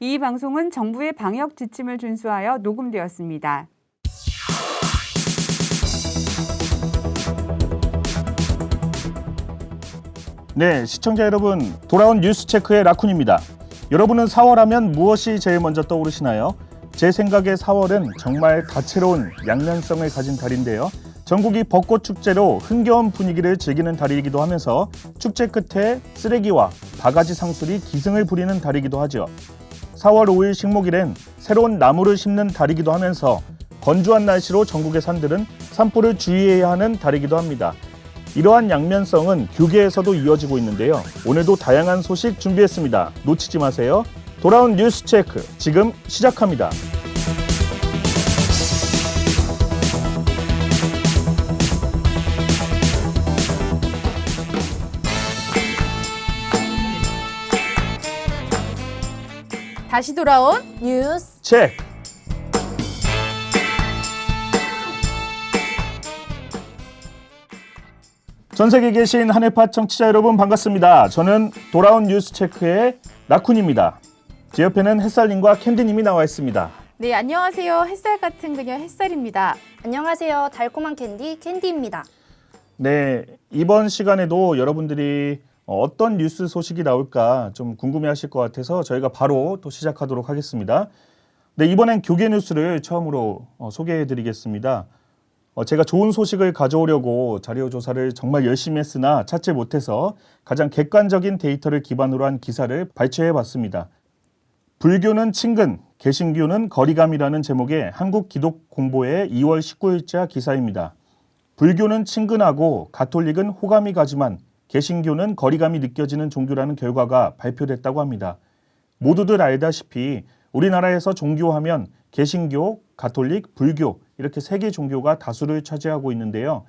이 방송은 정부의 방역 지침을 준수하여 녹음되었습니다. 네, 시청자 여러분, 돌아온 뉴스 체크의 라쿤입니다. 여러분은 4월하면 무엇이 제일 먼저 떠오르시나요? 제 생각에 4월은 정말 다채로운 양면성을 가진 달인데요. 전국이 벚꽃 축제로 흥겨운 분위기를 즐기는 달이기도 하면서 축제 끝에 쓰레기와 바가지 상술이 기승을 부리는 달이기도 하죠. 4월 5일 식목일엔 새로운 나무를 심는 달이기도 하면서 건조한 날씨로 전국의 산들은 산불을 주의해야 하는 달이기도 합니다. 이러한 양면성은 교계에서도 이어지고 있는데요. 오늘도 다양한 소식 준비했습니다. 놓치지 마세요. 돌아온 뉴스 체크 지금 시작합니다. 다시 돌아온 뉴스 체크. 전 세계에 계신 하늘파 청취자 여러분 반갑습니다. 저는 돌아온 뉴스 체크의 라쿤입니다. 제 옆에는 햇살님과 캔디님이 나와 있습니다. 네 안녕하세요 햇살 같은 그녀 햇살입니다 안녕하세요. 달콤한 캔디 캔디입니다. 네, 이번 시간에도 여러분들이 어떤 뉴스 소식이 나올까 좀 궁금해하실 것 같아서 저희가 바로 또 시작하도록 하겠습니다. 네, 이번엔 교계 뉴스를 처음으로 어, 소개해드리겠습니다. 어, 제가 좋은 소식을 가져오려고 자료 조사를 정말 열심히 했으나 찾지 못해서 가장 객관적인 데이터를 기반으로 한 기사를 발췌해봤습니다. 불교는 친근, 개신교는 거리감이라는 제목의 한국 기독 공보의 2월 19일자 기사입니다. 불교는 친근하고 가톨릭은 호감이 가지만 개신교는 거리감이 느껴지는 종교라는 결과가 발표됐다고 합니다. 모두들 알다시피 우리나라에서 종교하면 개신교, 가톨릭, 불교 이렇게 세 개 종교가 다수를 차지하고 있는데요.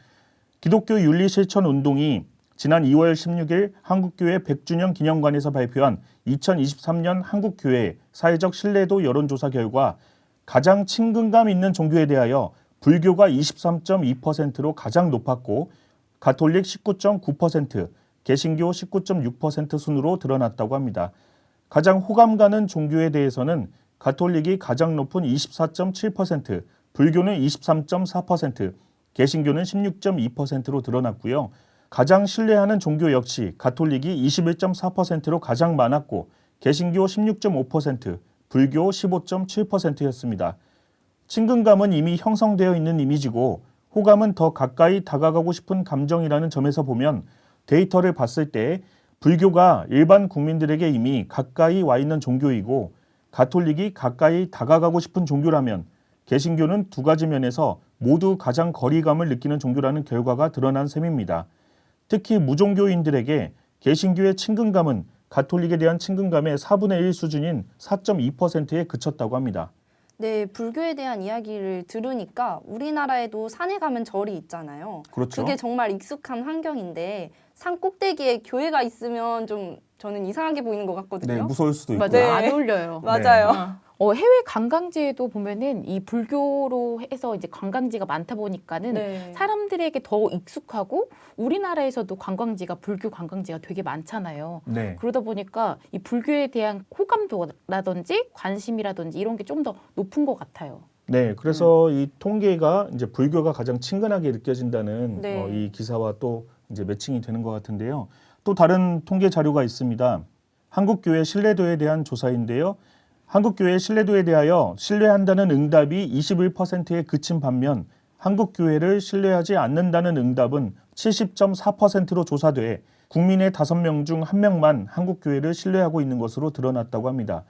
기독교 윤리 실천 운동이 지난 2월 16일 한국교회 100주년 기념관에서 발표한 2023년 한국교회 사회적 신뢰도 여론조사 결과 가장 친근감 있는 종교에 대하여 불교가 23.2%로 가장 높았고 가톨릭 19.9%, 개신교 19.6% 순으로 드러났다고 합니다. 가장 호감 가는 종교에 대해서는 가톨릭이 가장 높은 24.7%, 불교는 23.4%, 개신교는 16.2%로 드러났고요. 가장 신뢰하는 종교 역시 가톨릭이 21.4%로 가장 많았고 개신교 16.5%, 불교 15.7%였습니다. 친근감은 이미 형성되어 있는 이미지고 호감은 더 가까이 다가가고 싶은 감정이라는 점에서 보면 데이터를 봤을 때 불교가 일반 국민들에게 이미 가까이 와 있는 종교이고 가톨릭이 가까이 다가가고 싶은 종교라면 개신교는 두 가지 면에서 모두 가장 거리감을 느끼는 종교라는 결과가 드러난 셈입니다. 특히 무종교인들에게 개신교의 친근감은 가톨릭에 대한 친근감의 4분의 1 수준인 4.2%에 그쳤다고 합니다. 네, 불교에 대한 이야기를 들으니까 우리나라에도 산에 가면 절이 있잖아요. 그렇죠. 그게 정말 익숙한 환경인데 산 꼭대기에 교회가 있으면 좀 저는 이상하게 보이는 것 같거든요. 네, 무서울 수도 있고. 맞아요 네. 안 어울려요 맞아요. 어, 해외 관광지에도 보면은 이 불교로 해서 이제 관광지가 많다 보니까는 네. 사람들에게 더 익숙하고 우리나라에서도 관광지가 불교 관광지가 되게 많잖아요. 네. 그러다 보니까 이 불교에 대한 호감도라든지 관심이라든지 이런 게 좀 더 높은 것 같아요. 네, 그래서 이 통계가 이제 불교가 가장 친근하게 느껴진다는 네. 어, 이 기사와 또 이제 매칭이 되는 것 같은데요. 또 다른 통계 자료가 있습니다. 한국교회 신뢰도에 대한 조사인데요. 한국교회 신뢰도에 대하여 신뢰한다는 응답이 21%에 그친 반면 한국교회를 신뢰하지 않는다는 응답은 70.4%로 조사돼 국민의 5명 중 1명만 한국교회를 신뢰하고 있는 것으로 드러났다고 합니다.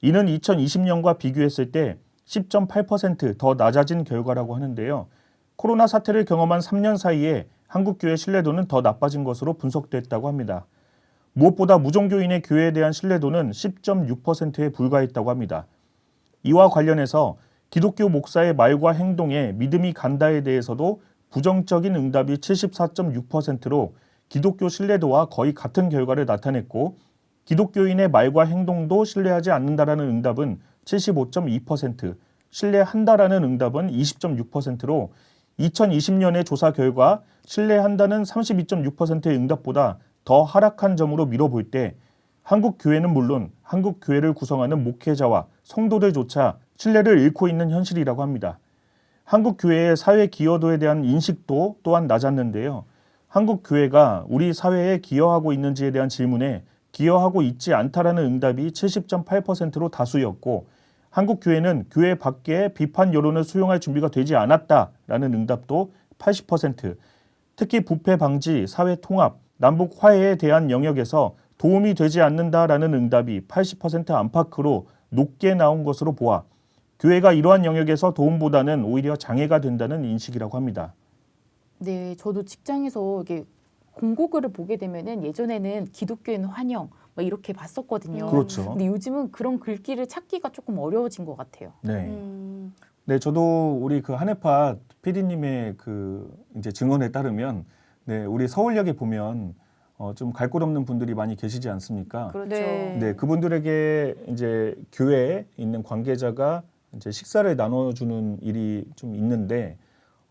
이는 2020년과 비교했을 때 10.8%더 낮아진 결과라고 하는데요. 코로나 사태를 경험한 3년 사이에 한국교회 신뢰도는 더 나빠진 것으로 분석됐다고 합니다. 무엇보다 무종교인의 교회에 대한 신뢰도는 10.6%에 불과했다고 합니다. 이와 관련해서 기독교 목사의 말과 행동에 믿음이 간다에 대해서도 부정적인 응답이 74.6%로 기독교 신뢰도와 거의 같은 결과를 나타냈고 기독교인의 말과 행동도 신뢰하지 않는다라는 응답은 75.2%, 신뢰한다라는 응답은 20.6%로 2020년의 조사 결과 신뢰한다는 32.6%의 응답보다 더 하락한 점으로 미뤄볼 때 한국 교회는 물론 한국 교회를 구성하는 목회자와 성도들조차 신뢰를 잃고 있는 현실이라고 합니다. 한국 교회의 사회 기여도에 대한 인식도 또한 낮았는데요. 한국 교회가 우리 사회에 기여하고 있는지에 대한 질문에 기여하고 있지 않다라는 응답이 70.8%로 다수였고 한국 교회는 교회 밖에 비판 여론을 수용할 준비가 되지 않았다라는 응답도 80%. 특히 부패 방지, 사회 통합, 남북 화해에 대한 영역에서 도움이 되지 않는다라는 응답이 80% 안팎으로 높게 나온 것으로 보아 교회가 이러한 영역에서 도움보다는 오히려 장애가 된다는 인식이라고 합니다. 네, 저도 직장에서 이게 공고글을 보게 되면은 예전에는 기독교인 환영 막 이렇게 봤었거든요. 그렇죠. 근데 요즘은 그런 글귀를 찾기가 조금 어려워진 것 같아요. 네. 음, 네, 저도 우리 그 한해파 PD님의 그 이제 증언에 따르면 네, 우리 서울역에 보면 어, 좀 갈 곳 없는 분들이 많이 계시지 않습니까? 그렇죠. 네. 네, 그분들에게 이제 교회에 있는 관계자가 이제 식사를 나눠주는 일이 좀 있는데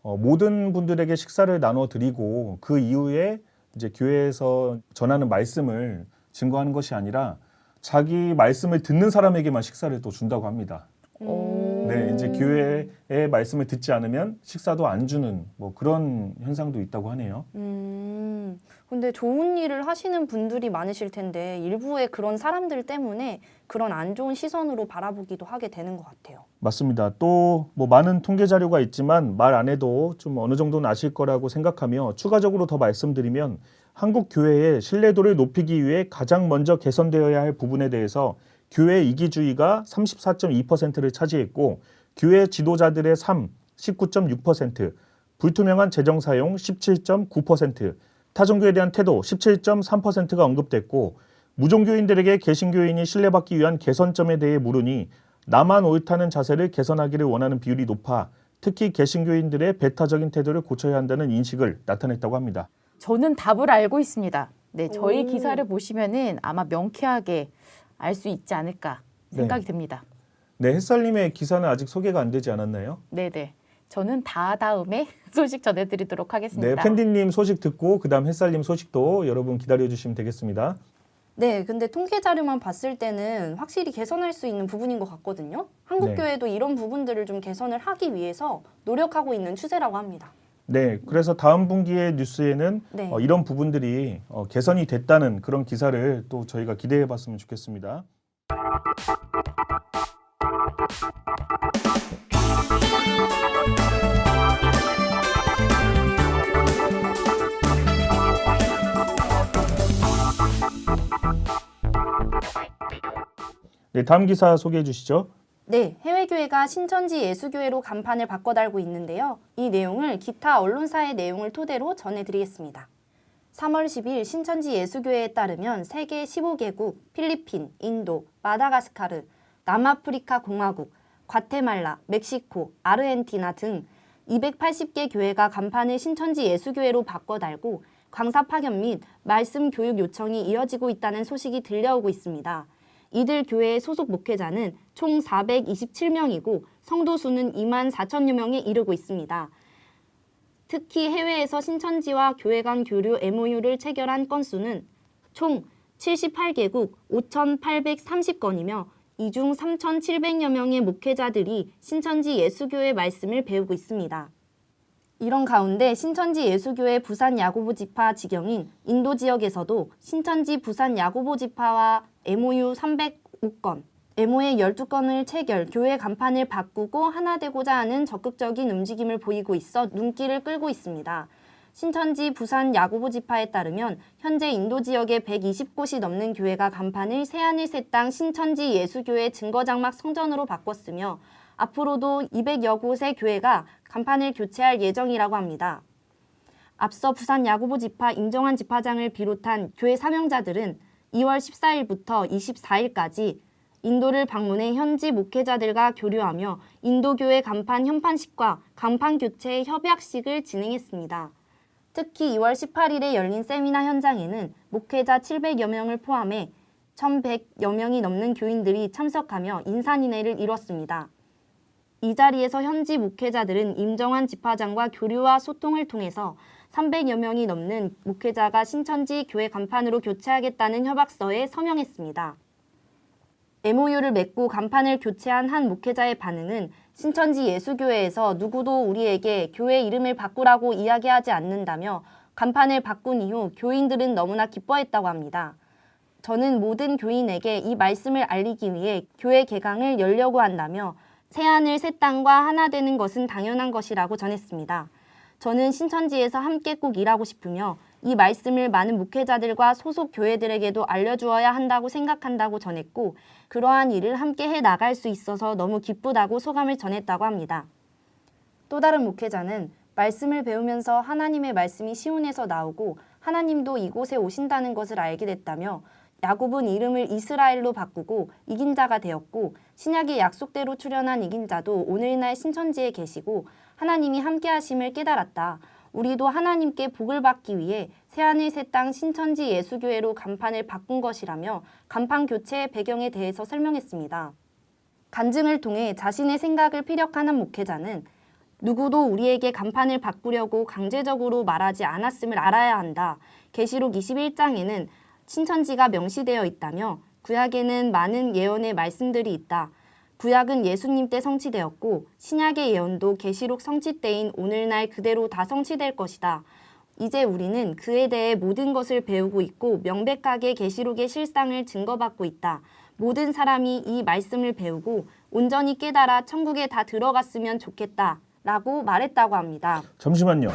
어, 모든 분들에게 식사를 나눠드리고 그 이후에 이제 교회에서 전하는 말씀을 증거하는 것이 아니라 자기 말씀을 듣는 사람에게만 식사를 또 준다고 합니다. 오. 네, 이제 교회의 말씀을 듣지 않으면 식사도 안 주는 뭐 그런 현상도 있다고 하네요. 음, 근데 좋은 일을 하시는 분들이 많으실 텐데 일부의 그런 사람들 때문에 그런 안 좋은 시선으로 바라보기도 하게 되는 것 같아요. 맞습니다. 또 뭐 많은 통계 자료가 있지만 말 안 해도 좀 어느 정도는 아실 거라고 생각하며 추가적으로 더 말씀드리면 한국 교회의 신뢰도를 높이기 위해 가장 먼저 개선되어야 할 부분에 대해서 교회 이기주의가 34.2%를 차지했고 교회 지도자들의 삶 19.6%, 불투명한 재정 사용 17.9%, 타종교에 대한 태도 17.3%가 언급됐고 무종교인들에게 개신교인이 신뢰받기 위한 개선점에 대해 물으니 나만 옳다는 자세를 개선하기를 원하는 비율이 높아 특히 개신교인들의 배타적인 태도를 고쳐야 한다는 인식을 나타냈다고 합니다. 저는 답을 알고 있습니다. 네, 저희 오. 기사를 보시면은 아마 명쾌하게 알 수 있지 않을까 생각이 듭니다. 네, 햇살님의 기사는 아직 소개가 안 되지 않았나요? 네, 네. 저는 다 다음에 소식 전해드리도록 네, 하겠습니다. 팬디님 소식 듣고 그다음 햇살님 소식도 여러분 기다려 주시면 되겠습니다. 네, 근데 통계 자료만 봤을 때는 확실히 개선할 수 있는 부분인 것 같거든요. 한국 네. 교회도 이런 부분들을 좀 개선을 하기 위해서 노력하고 있는 추세라고 합니다. 네, 그래서 다음 분기의 뉴스에는 네. 어, 이런 부분들이 어, 개선이 됐다는 그런 기사를 또 저희가 기대해 봤으면 좋겠습니다. 네, 다음 기사 소개해 주시죠. 네, 해외교회가 신천지 예수교회로 간판을 바꿔 달고 있는데요. 이 내용을 기타 언론사의 내용을 토대로 전해드리겠습니다. 3월 10일 신천지 예수교회에 따르면 세계 15개국, 필리핀, 인도, 마다가스카르, 남아프리카 공화국, 과테말라, 멕시코, 아르헨티나 등 280개 교회가 간판을 신천지 예수교회로 바꿔 달고 강사 파견 및 말씀 교육 요청이 이어지고 있다는 소식이 들려오고 있습니다. 이들 교회의 소속 목회자는 총 427명이고 성도 수는 2만 4천여 명에 이르고 있습니다. 특히 해외에서 신천지와 교회 간 교류 MOU를 체결한 건수는 총 78개국 5,830건이며 이중 3,700여 명의 목회자들이 신천지 예수교회 말씀을 배우고 있습니다. 이런 가운데 신천지 예수교회 부산 야고보 지파 지경인 인도 지역에서도 신천지 부산 야고보 지파와 MOU 305건, MO의 12건을 체결, 교회 간판을 바꾸고 하나 되고자 하는 적극적인 움직임을 보이고 있어 눈길을 끌고 있습니다. 신천지 부산 야고보 지파에 따르면 현재 인도 지역에 120곳이 넘는 교회가 간판을 새하늘 새 땅 신천지 예수교회 증거장막 성전으로 바꿨으며 앞으로도 200여 곳의 교회가 간판을 교체할 예정이라고 합니다. 앞서 부산 야고보 지파 임정환 지파장을 비롯한 교회 사명자들은 2월 14일부터 24일까지 인도를 방문해 현지 목회자들과 교류하며 인도교회 간판 현판식과 간판 교체 협약식을 진행했습니다. 특히 2월 18일에 열린 세미나 현장에는 목회자 700여 명을 포함해 1,100여 명이 넘는 교인들이 참석하며 인산인해를 이뤘습니다. 이 자리에서 현지 목회자들은 임정환 지파장과 교류와 소통을 통해서 300여 명이 넘는 목회자가 신천지 교회 간판으로 교체하겠다는 협약서에 서명했습니다. MOU를 맺고 간판을 교체한 한 목회자의 반응은 신천지 예수교회에서 누구도 우리에게 교회 이름을 바꾸라고 이야기하지 않는다며 간판을 바꾼 이후 교인들은 너무나 기뻐했다고 합니다. 저는 모든 교인에게 이 말씀을 알리기 위해 교회 개강을 열려고 한다며 새하늘 새 땅과 하나 되는 것은 당연한 것이라고 전했습니다. 저는 신천지에서 함께 꼭 일하고 싶으며 이 말씀을 많은 목회자들과 소속 교회들에게도 알려주어야 한다고 생각한다고 전했고 그러한 일을 함께 해 나갈 수 있어서 너무 기쁘다고 소감을 전했다고 합니다. 또 다른 목회자는 말씀을 배우면서 하나님의 말씀이 시온에서 나오고 하나님도 이곳에 오신다는 것을 알게 됐다며 야곱은 이름을 이스라엘로 바꾸고 이긴 자가 되었고 신약의 약속대로 출현한 이긴 자도 오늘날 신천지에 계시고 하나님이 함께 하심을 깨달았다. 우리도 하나님께 복을 받기 위해 새하늘 새 땅 신천지 예수교회로 간판을 바꾼 것이라며 간판 교체의 배경에 대해서 설명했습니다. 간증을 통해 자신의 생각을 피력하는 목회자는 누구도 우리에게 간판을 바꾸려고 강제적으로 말하지 않았음을 알아야 한다. 계시록 21장에는 신천지가 명시되어 있다며 구약에는 많은 예언의 말씀들이 있다. 구약은 예수님 때 성취되었고 신약의 예언도 계시록 성취 때인 오늘날 그대로 다 성취될 것이다. 이제 우리는 그에 대해 모든 것을 배우고 있고 명백하게 계시록의 실상을 증거받고 있다. 모든 사람이 이 말씀을 배우고 온전히 깨달아 천국에 다 들어갔으면 좋겠다. 라고 말했다고 합니다. 잠시만요.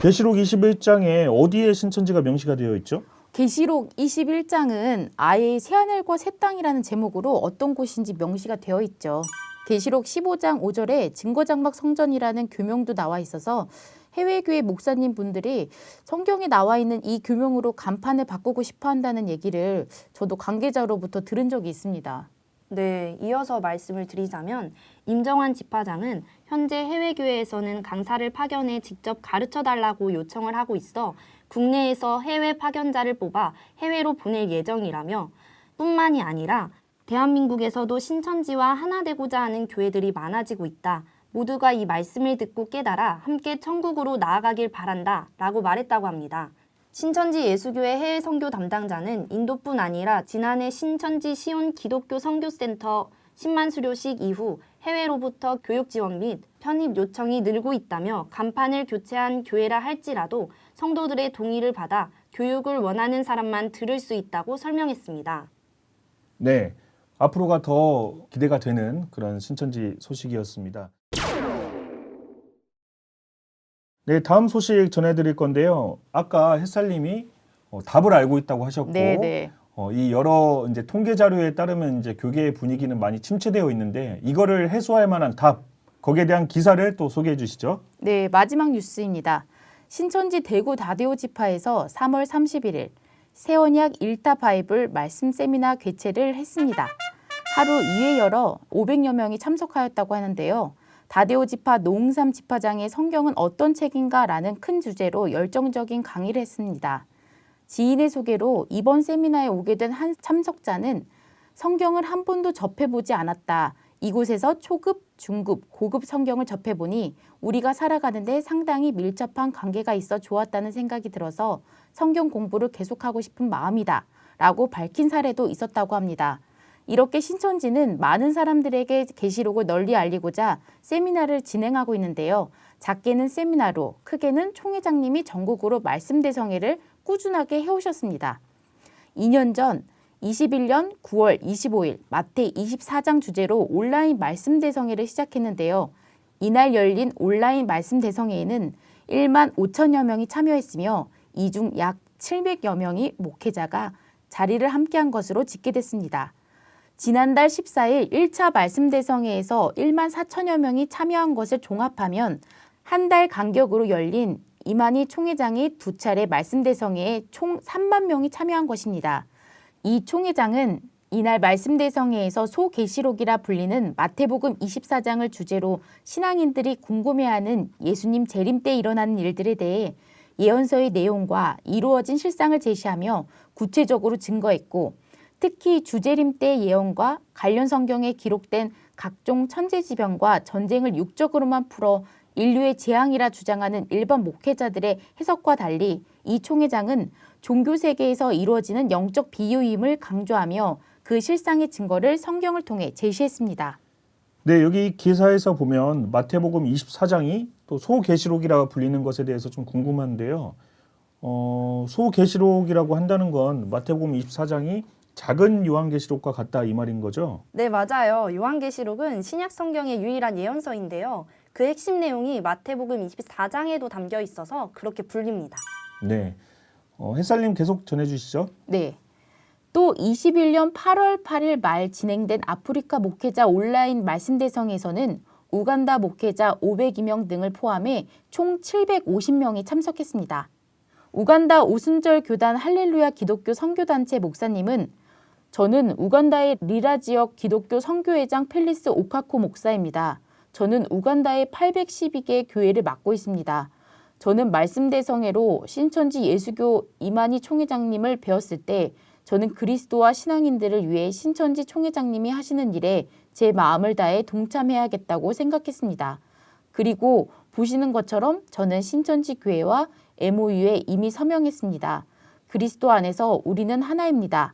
계시록 21장에 어디에 신천지가 명시가 되어 있죠? 계시록 21장은 아예 새하늘과 새 땅이라는 제목으로 어떤 곳인지 명시가 되어 있죠. 계시록 15장 5절에 증거장막 성전이라는 교명도 나와 있어서 해외 교회 목사님 분들이 성경에 나와 있는 이 교명으로 간판을 바꾸고 싶어 한다는 얘기를 저도 관계자로부터 들은 적이 있습니다. 네, 이어서 말씀을 드리자면 임정환 집화장은 현재 해외 교회에서는 강사를 파견해 직접 가르쳐 달라고 요청을 하고 있어 국내에서 해외 파견자를 뽑아 해외로 보낼 예정이라며 뿐만이 아니라 대한민국에서도 신천지와 하나 되고자 하는 교회들이 많아지고 있다. 모두가 이 말씀을 듣고 깨달아 함께 천국으로 나아가길 바란다. 라고 말했다고 합니다. 신천지 예수교회 해외 선교 담당자는 인도뿐 아니라 지난해 신천지 시온 기독교 선교센터 10만 수료식 이후 해외로부터 교육 지원 및 편입 요청이 늘고 있다며 간판을 교체한 교회라 할지라도 성도들의 동의를 받아 교육을 원하는 사람만 들을 수 있다고 설명했습니다. 네. 앞으로가 더 기대가 되는 그런 신천지 소식이었습니다. 네, 다음 소식 전해드릴 건데요. 아까 햇살님이 어, 답을 알고 있다고 하셨고, 네, 네. 어, 이 여러 이제 통계 자료에 따르면 이제 교계의 분위기는 많이 침체되어 있는데 이거를 해소할 만한 답, 거기에 대한 기사를 또 소개해 주시죠. 네, 마지막 뉴스입니다. 신천지 대구 다대오 지파에서 3월 31일 세원약 1타 바이블 말씀 세미나 개최를 했습니다. 하루 2회 열어 500여 명이 참석하였다고 하는데요. 다대오 지파 노웅삼 지파장의 성경은 어떤 책인가라는 큰 주제로 열정적인 강의를 했습니다. 지인의 소개로 이번 세미나에 오게 된 한 참석자는 성경을 한 번도 접해보지 않았다. 이곳에서 초급, 중급, 고급 성경을 접해보니 우리가 살아가는데 상당히 밀접한 관계가 있어 좋았다는 생각이 들어서 성경 공부를 계속하고 싶은 마음이다. 라고 밝힌 사례도 있었다고 합니다. 이렇게 신천지는 많은 사람들에게 계시록을 널리 알리고자 세미나를 진행하고 있는데요. 작게는 세미나로, 크게는 총회장님이 전국으로 말씀 대성회를 꾸준하게 해오셨습니다. 2년 전 21년 9월 25일 마태 24장 주제로 온라인 말씀 대성회를 시작했는데요. 이날 열린 온라인 말씀 대성회에는 1만 5천여 명이 참여했으며 이중 약 700여 명이 목회자가 자리를 함께한 것으로 집계됐습니다. 지난달 14일 1차 말씀 대성회에서 1만 4천여 명이 참여한 것을 종합하면 한 달 간격으로 열린 이만희 총회장이 두 차례 말씀 대성회에 총 3만 명이 참여한 것입니다. 이 총회장은 이날 말씀 대성회에서 소계시록이라 불리는 마태복음 24장을 주제로 신앙인들이 궁금해하는 예수님 재림 때 일어나는 일들에 대해 예언서의 내용과 이루어진 실상을 제시하며 구체적으로 증거했고 특히 주재림 때 예언과 관련 성경에 기록된 각종 천재지변과 전쟁을 육적으로만 풀어 인류의 재앙이라 주장하는 일반 목회자들의 해석과 달리 이 총회장은 종교 세계에서 이루어지는 영적 비유임을 강조하며 그 실상의 증거를 성경을 통해 제시했습니다. 네, 여기 기사에서 보면 마태복음 24장이 또 소계시록이라 불리는 것에 대해서 좀 궁금한데요. 어, 소계시록이라고 한다는 건 마태복음 24장이 작은 요한계시록과 같다 이 말인 거죠. 네, 맞아요. 요한계시록은 신약 성경의 유일한 예언서인데요. 그 핵심 내용이 마태복음 24장에도 담겨 있어서 그렇게 불립니다. 네. 어, 햇살님 계속 전해주시죠. 네. 또 21년 8월 8일 말 진행된 아프리카 목회자 온라인 말씀 대성에서는 우간다 목회자 502명 등을 포함해 총 750명이 참석했습니다. 우간다 오순절 교단 할렐루야 기독교 선교단체 목사님은 저는 우간다의 리라 지역 기독교 선교회장 펠리스 오카코 목사입니다. 저는 우간다의 812개 교회를 맡고 있습니다. 저는 말씀 대성회로 신천지 예수교 이만희 총회장님을 배웠을 때 저는 그리스도와 신앙인들을 위해 신천지 총회장님이 하시는 일에 제 마음을 다해 동참해야겠다고 생각했습니다. 그리고 보시는 것처럼 저는 신천지 교회와 MOU에 이미 서명했습니다. 그리스도 안에서 우리는 하나입니다.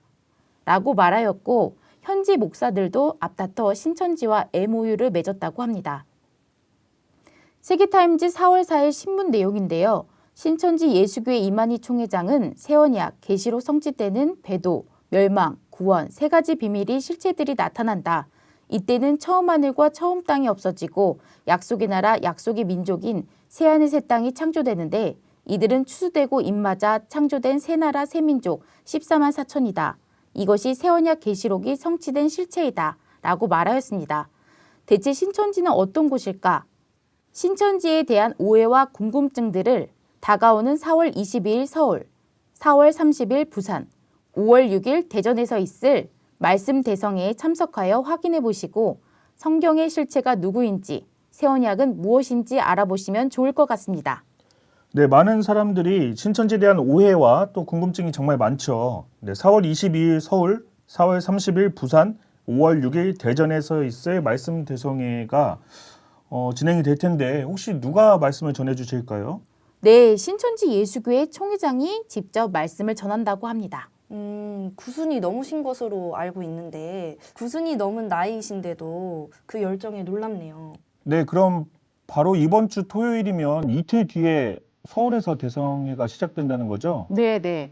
라고 말하였고 현지 목사들도 앞다퉈 신천지와 MOU를 맺었다고 합니다. 세계타임즈 4월 4일 신문 내용인데요. 신천지 예수교회 이만희 총회장은 세언약, 계시록 성취 때는 배도, 멸망, 구원 세 가지 비밀이 실체들이 나타난다. 이때는 처음 하늘과 처음 땅이 없어지고 약속의 나라, 약속의 민족인 새하늘 새 땅이 창조되는데 이들은 추수되고 입맞아 창조된 새 나라 새 민족 14만 4천이다. 이것이 세언약 계시록이 성취된 실체이다. 라고 말하였습니다. 대체 신천지는 어떤 곳일까? 신천지에 대한 오해와 궁금증들을 다가오는 4월 22일 서울, 4월 30일 부산, 5월 6일 대전에서 있을 말씀 대성회에 참석하여 확인해 보시고 성경의 실체가 누구인지, 세언약은 무엇인지 알아보시면 좋을 것 같습니다. 네, 많은 사람들이 신천지에 대한 오해와 또 궁금증이 정말 많죠. 네, 4월 22일 서울, 4월 30일 부산, 5월 6일 대전에서 있을 말씀 대성회가 어, 진행이 될 텐데 혹시 누가 말씀을 전해 주실까요? 네, 신천지 예수교회 총회장이 직접 말씀을 전한다고 합니다. 음, 구순이 넘으신 것으로 알고 있는데 구순이 넘은 나이이신데도 그 열정에 놀랍네요. 네, 그럼 바로 이번 주 토요일이면 이틀 뒤에 서울에서 대성회가 시작된다는 거죠? 네, 네.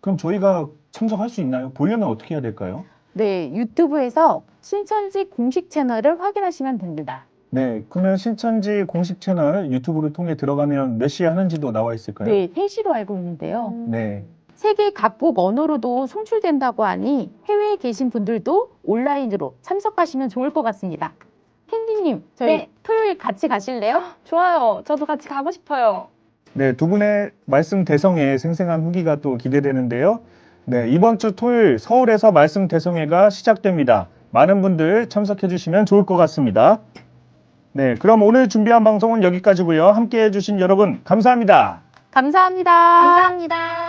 그럼 저희가 참석할 수 있나요? 보려면 어떻게 해야 될까요? 네, 유튜브에서 신천지 공식 채널을 확인하시면 됩니다. 네, 그러면 신천지 공식 채널 유튜브를 통해 들어가면 몇 시에 하는지도 나와 있을까요? 네, 3시로 알고 있는데요. 네. 세계 각국 언어로도 송출된다고 하니 해외에 계신 분들도 온라인으로 참석하시면 좋을 것 같습니다. 캔디님, 저희 네. 토요일 같이 가실래요? 좋아요. 저도 같이 가고 싶어요. 네, 두 분의 말씀 대성의 생생한 후기가 또 기대되는데요. 네, 이번 주 토요일 서울에서 말씀 대성회가 시작됩니다. 많은 분들 참석해 주시면 좋을 것 같습니다. 네, 그럼 오늘 준비한 방송은 여기까지고요. 함께 해 주신 여러분 감사합니다. 감사합니다. 감사합니다.